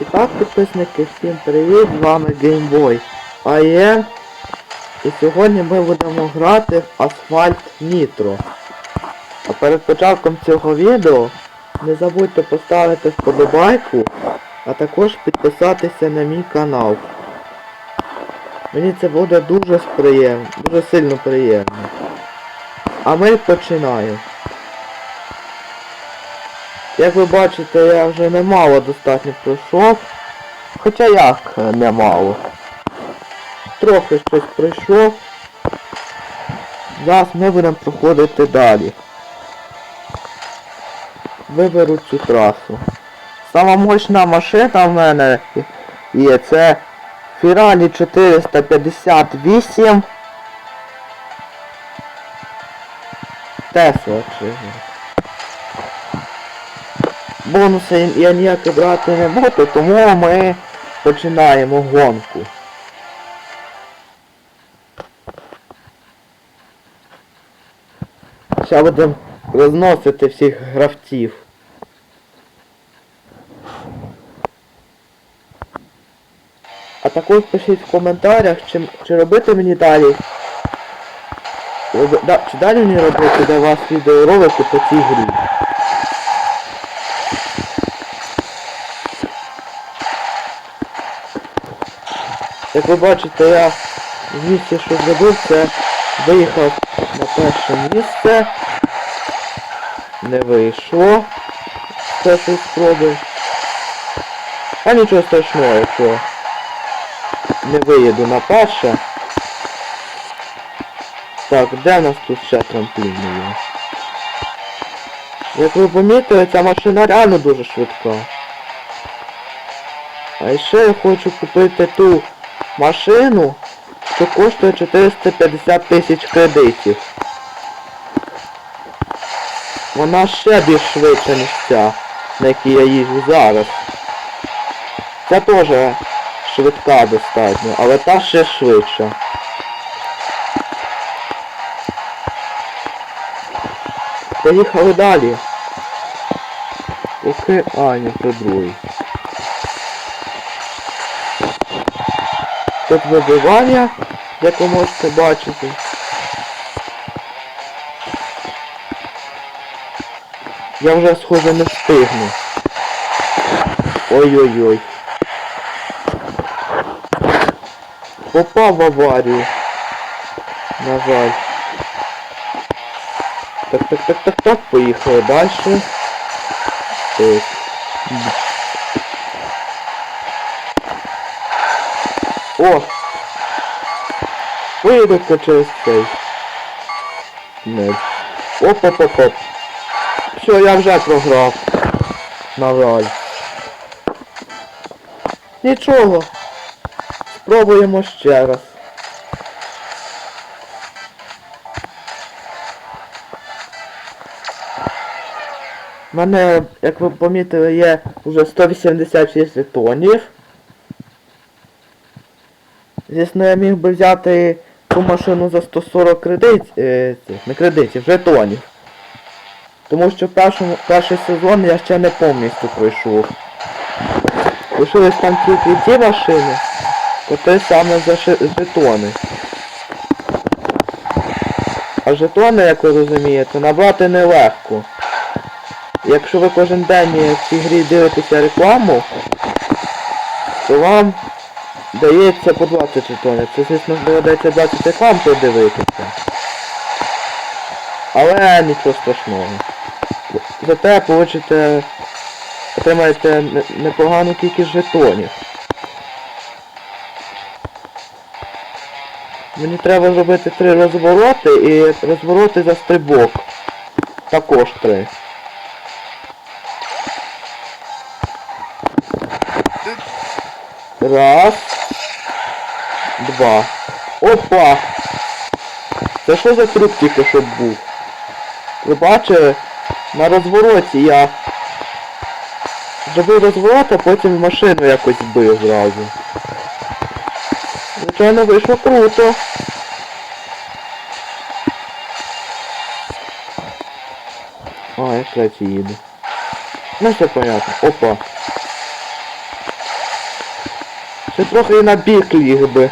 І так, підписники, всім привіт, з вами GameBoy AM. І сьогодні ми будемо грати в Asphalt Nitro. А перед початком цього відео не забудьте поставити вподобайку, а також підписатися на мій канал. Мені це буде дуже приємно, дуже сильно приємно. А ми починаємо. Як ви бачите, я вже немало достатньо пройшов. Хоча як е, немало. Трохи щось пройшов. Зараз ми будемо проходити далі. Виберу цю трасу. Сама мощна машина в мене є. Це Фіралі 458. Тесла чи. Бонуси я ніякі брати не буду, тому ми починаємо гонку. Зараз будемо розносити всіх гравців. А також пишіть в коментарях, чи, чи робити мені далі. Чи далі мені робити для вас відеоролики по цій грі. Як ви бачите, я з місця, що зробив, це виїхав на перше місце. Не вийшло з першої спроби. А нічого страшного, якщо не виїду на перше. Так, де в нас тут ще трамплін є? Як ви помітили, ця машина реально дуже швидка. А ще я хочу купити ту машину, що коштує 450 тисяч кредитів. Вона ще більш швидша, ніж ця, на якій я їжджу зараз. Ця теж швидка достатньо, але та ще швидша. Поїхали далі. Поки... А, ні, це другий. Тут вибивання, як ви можете бачити. Я вже схоже не встигну. Ой-ой-ой. Попав в аварію. На жаль. Так, так, так, так, так, поїхали далі. Так. О! Вийду-ка через цей. Не. Оп-оп-оп-оп. Все, я вже програв. На жаль. Нічого. Спробуємо ще раз. У мене, як ви помітили, є вже 186 жетонів. Звісно, я міг би взяти ту машину за 140 кредит, е, не кредитів, жетонів. Тому що першому, перший сезон я ще не повністю пройшов. Лишились там тільки ті машини, котрі саме за жетони. А жетони, як ви розумієте, набрати нелегко. Якщо ви кожен день в цій грі дивитеся рекламу, то вам дається по 20 жетонів. Це, звісно, доведеться 20 реклам подивитися. Але нічого страшного. Зате получите, отримаєте непогану кількість жетонів. Мені треба зробити три розвороти і розвороти за стрибок. Також три. Раз. Два. Опа! Це що за трюк тільки що був? Ви бачили? На розвороті я зробив розворот, а потім машину якось збив зразу. Звичайно, вийшло круто. А, я третій їду. Ну все понятно. Опа. Ти трохи і на бік ліг би.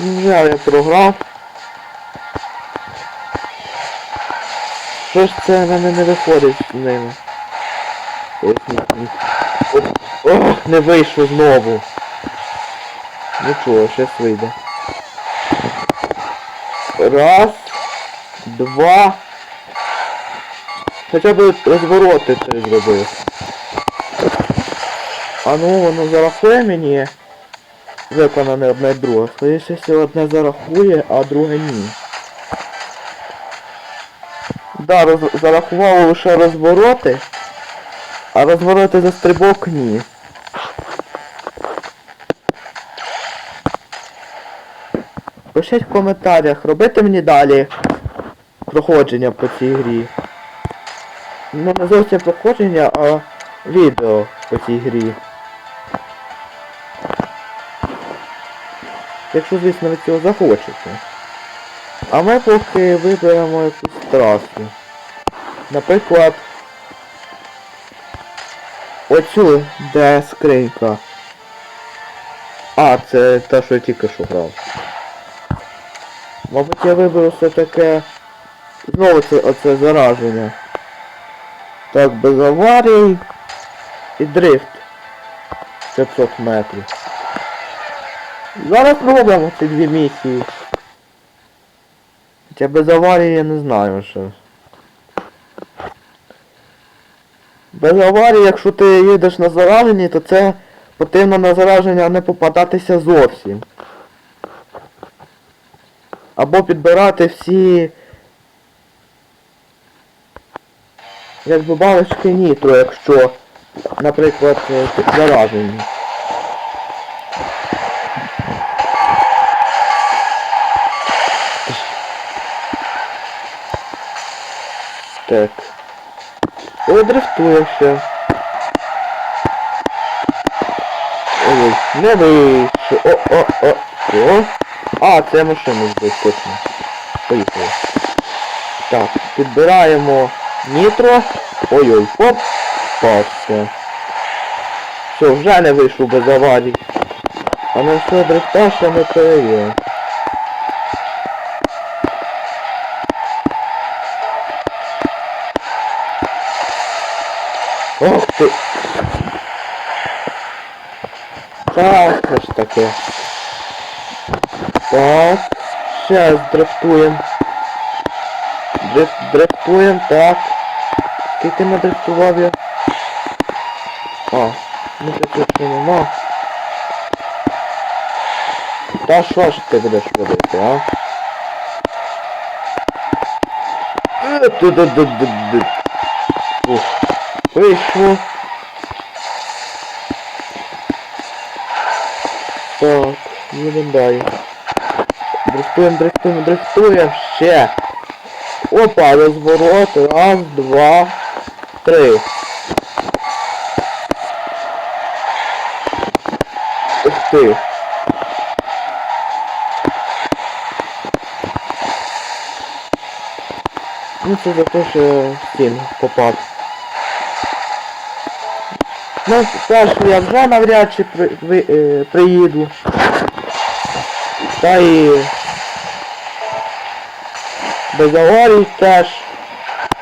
Вже я програв. Що ж це в мене не виходить з ними? Ох, не вийшло знову. Нічого, щас вийде. Раз, два. Хоча б розвороти ти зробив. А ну воно зарахує мені виконане одне і друге. Скоріше одне зарахує, а друге ні. Да, роз... зарахувало лише розвороти, а розвороти за стрибок ні. Пишіть в коментарях, робити мені далі проходження по цій грі. Ну не зовсім проходження, а відео по цій грі. Якщо, звісно, ви цього захочете. А ми поки виберемо якусь трасу. Наприклад, оцю, де скринька. А, це та, що я тільки що грав. Мабуть, я виберу все таке... Знову це оце зараження. Так, без аварій. І дрифт. 500 метрів. Зараз робимо ці дві місії. Хоча без аварії я не знаю що. Без аварії, якщо ти їдеш на зараженні, то це потрібно на зараження не попадатися зовсім. Або підбирати всі якби балочки нітро, якщо, наприклад, заражені. Так. О, дрифтує ще. Ой, не вийшов. О, о. А, це машину збив, точно. Поїхали. Так, підбираємо нітро. Ой-ой, хоп. Пався. Все, вже не вийшов без аварій. А на що дрифта ще не перевірив. Ох ти! Так, що ж таке? Так, сейчас дрифтуємо. Дрифт, дрифтуємо, так. Скільки надрифтував я? А, ну це тут не нема. Та що ж ти будеш робити, а? Е. Ух. Вийшло. Так, їдемо далі. Дрифтуємо, дрифтуємо, дрифтуємо ще. Опа, розворот. Раз, два, три. Ух ти. Ну це за те, що стін попав. Ну, першу я вже навряд чи при, ви, е, приїду. Та і без аварій теж.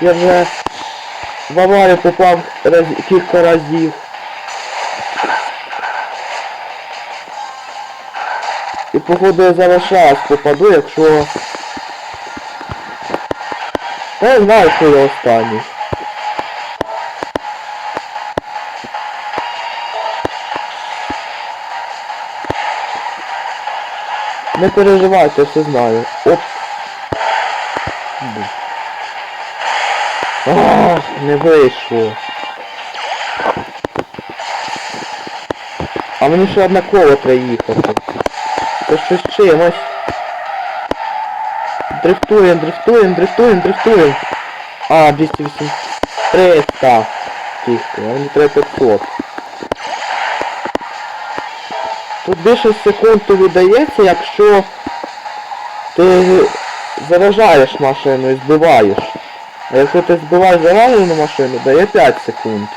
Я вже в аварію попав раз, кілька разів. І походу я зараз раз попаду, якщо... Та я знаю, що я останній. Не переживайте, все знаю. Оп. Ах, не вийшло. А мені ще одне коло треба їхати. Це щось чимось. Дрифтуємо, дрифтуємо, дрифтуємо, дрифтуємо. А, 208. 300. Тихо, мені треба 500. Тут більше секунд тобі дається, якщо ти заражаєш машину і збиваєш. А якщо ти збиваєш заражену машину, дає 5 секунд.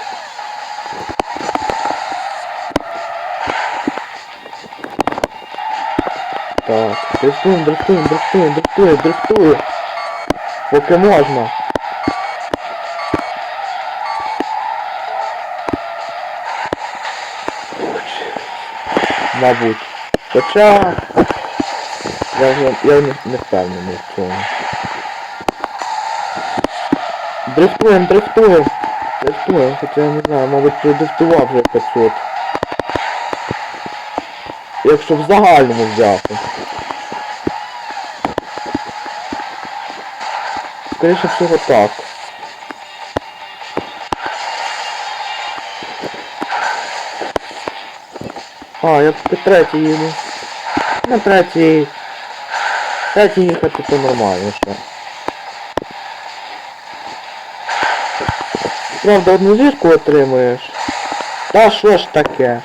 Так, дрифтуем, дрифтуем, дрифтуем, дрифтуем, дрифтуем. Поки можна. Мабуть. Хоча... Я, вже- я не, не впевнений в цьому. Дрифтуем, дрифтуем. Дрифтуем, хоча я не знаю, мабуть продифтував вже 500. Якщо в загальному взяти. Скоріше всього так. А, я по третій їду. На третій. Третій їхати то нормально ще. Правда, одну зірку отримуєш. Та що ж таке?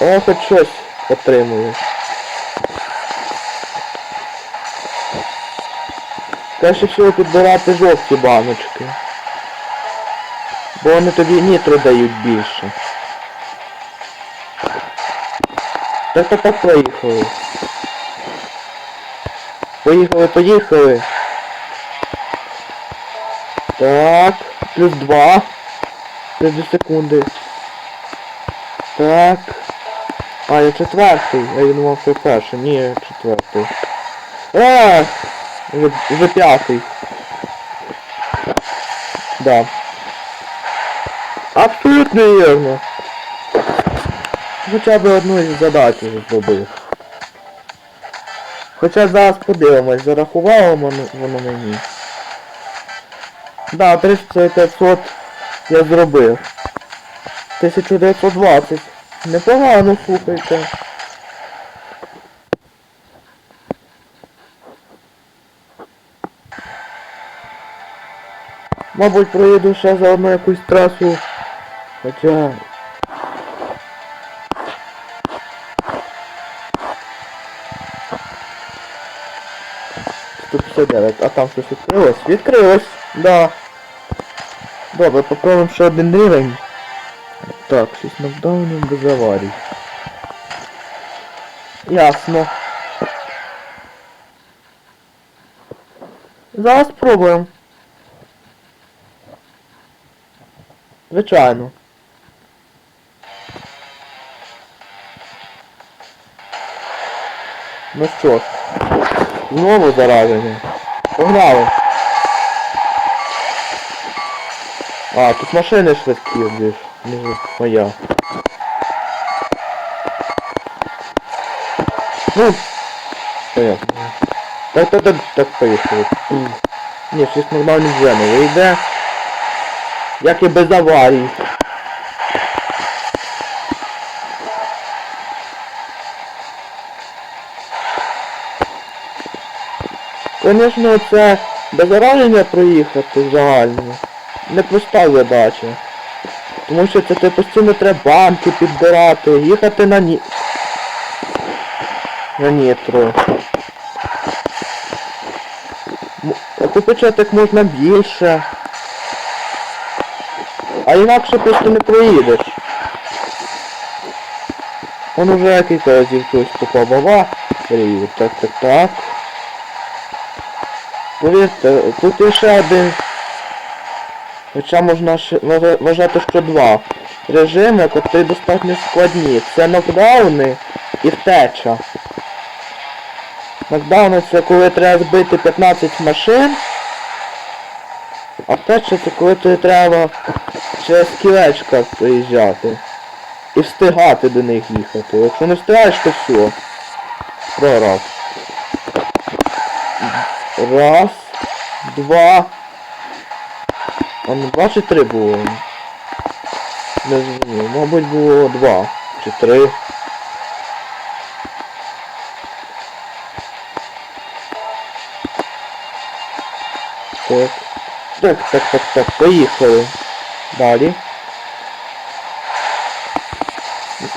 О, хоч щось отримуєш. Краще всього підбирати жовті баночки. Бо вони тобі нітро дають більше. Так так поїхали. Поїхали, поїхали. Так, плюс два. Плюс дві секунди. Так. А, я четвертий. Я думав, що перший. Ні, я четвертий. А, вже, вже п'ятий. Да. Абсолютно вірно. Хоча б одну із задач зробив. Хоча зараз подивимось, зарахувало воно, мені. Да, 3500 я зробив. 1920. Непогано, слухайте. Мабуть, проїду ще заодно якусь трасу. Хоча... Тут 59, а там щось відкрилось? Відкрилось, да. Добре, попробуємо ще один рівень. Так, 6 нокдаунів без аварій. Ясно. Зараз спробуємо. Звичайно. Ну що ж, знову зараження. Погнали. А, тут машини швидкі більш, ніж моя. Ну, понятно. Так, так, так, так, поїхали. Ні, щось нормально вже не вийде. Як і без аварій. Звісно, це без зараження проїхати в загальному. Непроста задача. Тому що це ти постійно треба банки підбирати, їхати на ні... На нітро. Купити як можна більше. А інакше просто не проїдеш. Он уже кілька разів хтось попав баба. Так, так, так. Повірте, тут ще один. Хоча можна вважати, що два. Режими, котрі достатньо складні. Це нокдауни і втеча. Нокдауни це коли треба збити 15 машин. А втеча це коли тобі треба через кілечка приїжджати. І встигати до них їхати. Якщо не встигаєш, то все. Прорав. Раз, два. А не два чи три було? Не зрозумів. Мабуть було два. Чи три. Так. Так, так, так, так, поїхали. Далі.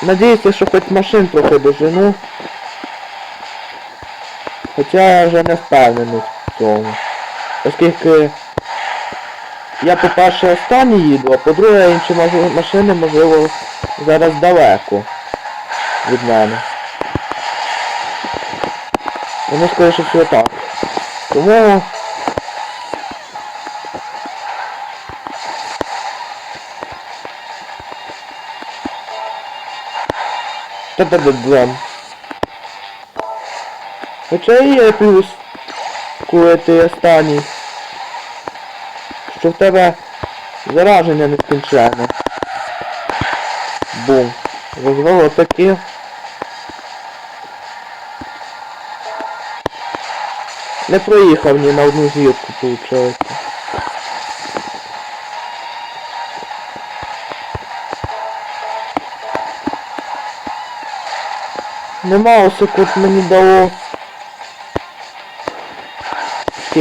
Надіюся, що хоч машин трохи дожену. Хоча я вже не впевнений в цьому. Оскільки я по-перше останній їду, а по-друге інші машини, можливо, зараз далеко від мене. Вони скоріше всього так. Тому Та-да-да-дам. Хоча є плюс, коли ти останній. Що в тебе зараження нескінченне. Бум. Розвело таке. Не проїхав ні на одну зірку, виходить. Нема секунд мені дало.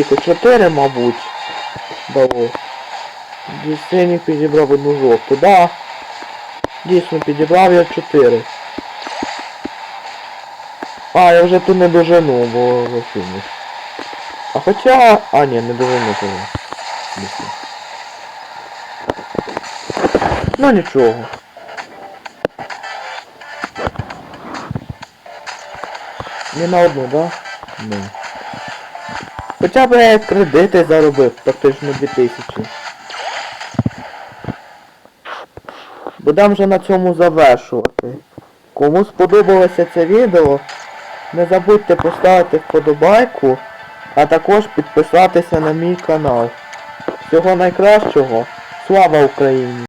Скільки? Чотири, мабуть. Дало. Дві сині підібрав одну жовту. Да. Дійсно підібрав я чотири. А, я вже тут не дожену, бо засунув. А хоча... А, ні, не дожену того. Ну нічого. Не на одну, да? Не. Хоча б я кредити заробив, практично 2000. Будемо вже на цьому завершувати. Кому сподобалося це відео, не забудьте поставити вподобайку, а також підписатися на мій канал. Всього найкращого. Слава Україні!